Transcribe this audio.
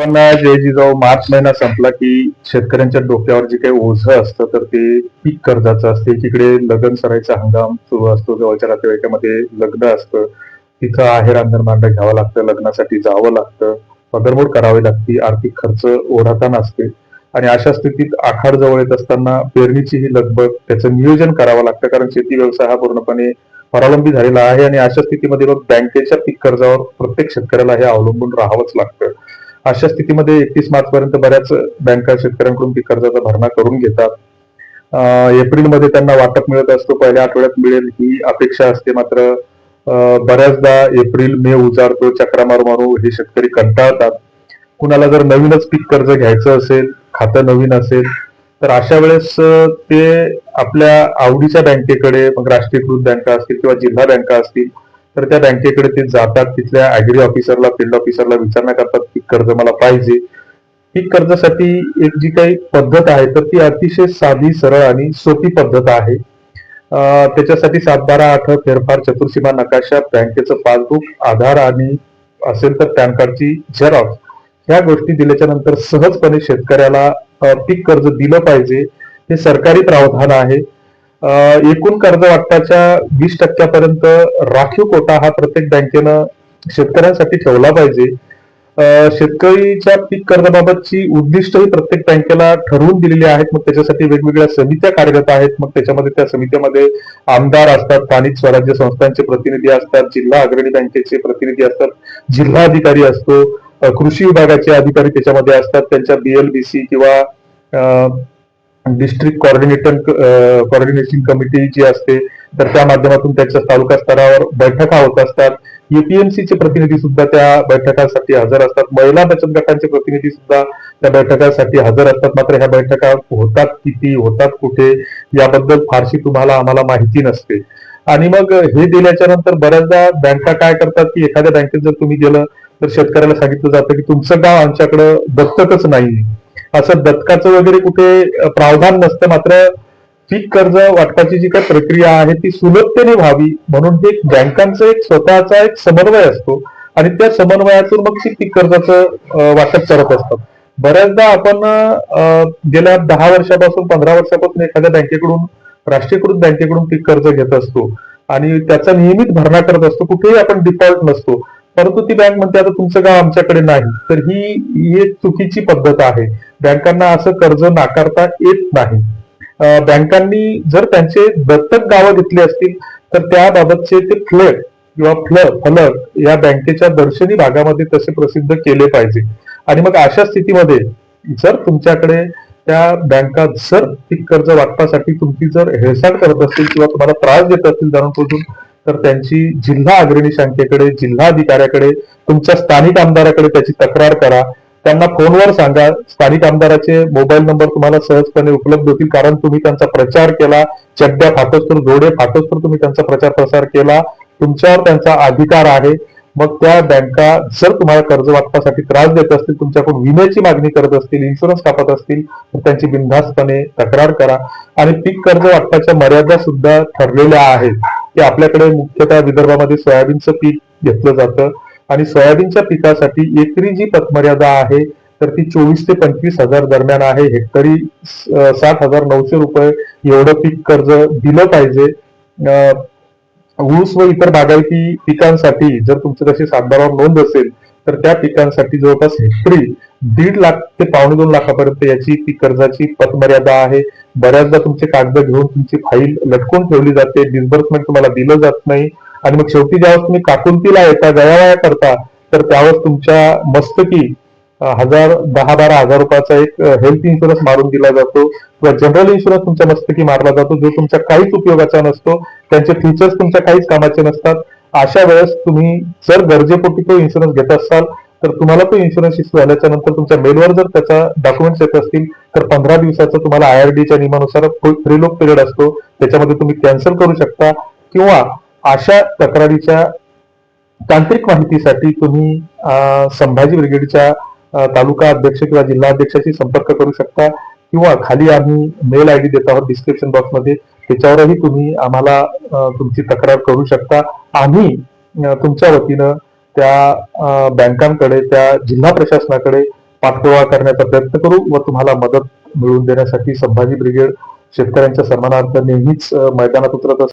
पण जे जिजाऊ मार्च महिना संपला की शेतकऱ्यांच्या डोक्यावर जे काही ओझं असतं तर ते पीक कर्जाचं असते. एकीकडे लग्न सरायचा हंगाम सुरू असतो जवळच्या नातेवाईकामध्ये लग्न असतं. तिथं आहेर अंधन घ्यावं लागतं लग्नासाठी जावं लागतं. पदरमोड करावी लागते आर्थिक खर्च ओढाताना असते. आणि अशा स्थितीत आखाड जवळ येत असताना पेरणीची ही लगबग त्याचं नियोजन करावं लागतं कारण शेती व्यवसाय हा पूर्णपणे परावलंबी झालेला आहे. आणि अशा स्थितीमध्ये मग बँकेच्या पीक कर्जावर प्रत्येक शेतकऱ्याला हे अवलंबून राहावंच लागतं. अशा स्थितीमध्ये एकतीस मार्च पर्यंत बऱ्याच बँका शेतकऱ्यांकडून पीक कर्जाचा भरणा करून घेतात. एप्रिलमध्ये त्यांना वाटप मिळत असतो. पहिल्या आठवड्यात मिळेल ही अपेक्षा असते मात्र बऱ्याचदा एप्रिल मे उजाडतो चक्रा मारू मारू हे शेतकरी कंटाळतात. कुणाला जर नवीनच पीक कर्ज घ्यायचं असेल खातं नवीन असेल तर अशा वेळेस ते आपल्या आवडीच्या बँकेकडे मग राष्ट्रीयकृत बँका असतील किंवा जिल्हा बँका असतील तर त्या बँकेकडे ते जातात तिथल्या अॅग्री ऑफिसरला फील्ड ऑफिसरला विचारणा करतात पीक कर्ज मला पाहिजे. पीक कर्जासाठी एक जी काही पद्धत आहे तर ती अतिशय साधी सरळ आणि सोपी पद्धत आहे. त्याच्यासाठी सात बारा आठ फेरफार चतुर्सीमा नकाशा बँकेचं पासबुक आधार आणि असेल तर पॅन कार्डची झेरॉक्स ह्या गोष्टी दिल्याच्या नंतर सहजपणे शेतकऱ्याला पीक कर्ज दिलं पाहिजे. हे सरकारी प्रावधान आहे. एकूण कर्ज वाटपाच्या वीस टक्क्यापर्यंत राखीव कोटा हा प्रत्येक बँकेनं शेतकऱ्यांसाठी ठेवला पाहिजे. शेतकरीच्या पीक कर्जाबाबतची उद्दिष्ट ही प्रत्येक बँकेला ठरवून दिलेली आहेत. मग त्याच्यासाठी वेगवेगळ्या समित्या कार्यरत आहेत. मग त्याच्यामध्ये त्या समित्यामध्ये आमदार असतात स्थानिक स्वराज्य संस्थांचे प्रतिनिधी असतात जिल्हा अग्रणी बँकेचे प्रतिनिधी असतात जिल्हा अधिकारी असतो कृषी विभागाचे अधिकारी त्याच्यामध्ये असतात त्यांच्या बीएलबीसी किंवा डिस्ट्रिक्ट कॉर्डिनेटर कॉर्डिनेशन कमिटी जी असते तर त्या माध्यमातून त्याच्या तालुका स्तरावर बैठका होत असतात. युपीएमसीचे चे प्रतिनिधी सुद्धा त्या बैठकांसाठी हजर असतात. महिला बचत गटांचे प्रतिनिधी सुद्धा त्या बैठकांसाठी हजर असतात. मात्र ह्या बैठका होतात किती होतात कुठे याबद्दल फारशी तुम्हाला आम्हाला माहिती नसते. आणि मग हे दिल्याच्या नंतर बऱ्याचदा बँका काय करतात की एखाद्या बँकेत जर तुम्ही गेलं तर शेतकऱ्याला सांगितलं जातं की तुमचं गाव आमच्याकडं दत्तकच नाही असं दत्तकाचं वगैरे कुठे प्रावधान नसतं मात्र पीक कर्ज वाटपाची जी काही प्रक्रिया आहे ती सुलभतेने व्हावी म्हणून हे बँकांचा एक स्वतःचा एक समन्वय असतो. आणि त्या समन्वयातून मग ती पीक कर्जाचं वाटप करत असतात. बऱ्याचदा आपण गेल्या दहा वर्षापासून पंधरा वर्षापासून एखाद्या बँकेकडून राष्ट्रीयकृत बँकेकडून पीक कर्ज घेत असतो. आणि त्याचा नियमित भरणा करत असतो. कुठेही आपण डिफॉल्ट नसतो. परंतु ती बँक म्हणते आता तुमचं गाव आमच्याकडे नाही. तर ही एक चुकीची पद्धत आहे. बँकांना असं कर्ज नाकारता येत नाही. बँकांनी जर त्यांचे दत्तक गावं घेतली असतील तर त्याबाबतचे ते फ्लड किंवा फ्ल फलक या बँकेच्या दर्शनी भागामध्ये तसे प्रसिद्ध केले पाहिजे. आणि मग अशा स्थितीमध्ये जर तुमच्याकडे त्या बँका जर पीक कर्ज वाटपासाठी तुमची जर हेळसांड करत असतील किंवा तुम्हाला त्रास देत असतील जाणून तर त्यांची जिल्हा अग्रणी शाखेकडे जिल्हा अधिकाऱ्याकडे तुमच्या स्थानिक आमदाराकडे त्याची तक्रार करा. त्यांना फोनवर सांगा. स्थानिक आमदाराचे मोबाईल नंबर तुम्हाला सहजपणे उपलब्ध होतील कारण तुम्ही त्यांचा प्रचार केला. चड्ड्या फाटोस्तर जोडे फाटोस्तर तुम्ही त्यांचा प्रचार प्रसार केला. तुमच्यावर त्यांचा अधिकार आहे. मग त्या बँका जर तुम्हाला कर्ज वाटपासाठी त्रास देत असतील तुमच्याकडून विम्याची मागणी करत असतील इन्शुरन्स कापत असतील तर त्यांची बिनधास्तपणे तक्रार करा. आणि पीक कर्ज वाटपाच्या मर्यादा सुद्धा ठरलेल्या आहेत. की आपल्याकडे मुख्यतः विदर्भामध्ये सोयाबीनचं पीक घेतलं जातं. आणि सोयाबीनच्या पिकासाठी एकरी जी पतमर्यादा आहे तर ती चोवीस ते पंचवीस हजार दरम्यान आहे. हेक्टरी सात हजार नऊशे रुपये एवढं पीक कर्ज दिलं पाहिजे. अं, ऊस व इतर बागायती पिकांसाठी जर तुमचं तशी सातबारावर नोंद असेल तर त्या पिकांसाठी जवळपास हेक्टरी दीड लाख ते पावणे दोन लाखापर्यंत याची पीक कर्जाची पतमर्यादा आहे. बऱ्याचदा तुमचे कागद घेऊन तुमची फाईल लटकून ठेवली जाते. डिस्बर्समेंट तुम्हाला दिलं जात नाही. आणि मग शेवटी ज्यावेळेस तुम्ही काकुंतीला येता गयावाया करता तर त्यावेळेस तुमच्या मस्तकी हजार दहा बारा हजार रुपयाचा एक हेल्थ इन्शुरन्स मारून दिला जातो. किंवा जनरल इन्शुरन्स तुमच्या मस्तकी मारला जातो जो तुमच्या काहीच उपयोगाचा नसतो. त्यांचे फीचर्स तुमच्या काहीच कामाचे नसतात. अशा वेळेस तुम्ही जर गरजेपोटी तो इन्शुरन्स घेत असाल तर तुम्हाला तो इन्शुरन्स इश्यू झाल्याच्यानंतर तुमच्या मेलवर जर त्याचा डॉक्युमेंट्स येत असतील तर पंधरा दिवसाचा तुम्हाला आयआरडीच्या नियमानुसार फ्री लोक पिरियड असतो. त्याच्यामध्ये तुम्ही कॅन्सल करू शकता. किंवा अशा तक्रारीच्या तांत्रिक माहितीसाठी तुम्ही संभाजी ब्रिगेडच्या तालुका अध्यक्ष किंवा जिल्हा अध्यक्षाशी संपर्क करू शकता किंवा खाली आम्ही मेल आय डी देत आहोत डिस्क्रिप्शन बॉक्समध्ये. त्याच्यावरही तुम्ही आम्हाला तुमची तक्रार करू शकता. आम्ही तुमच्या वतीनं त्या बँकांकडे त्या जिल्हा प्रशासनाकडे पाठपुरावा करण्याचा प्रयत्न करू व तुम्हाला मदत मिळवून देण्यासाठी संभाजी ब्रिगेड शेतकऱ्यांच्या सन्मानार्थ नेहमीच मैदानात उतरत असते.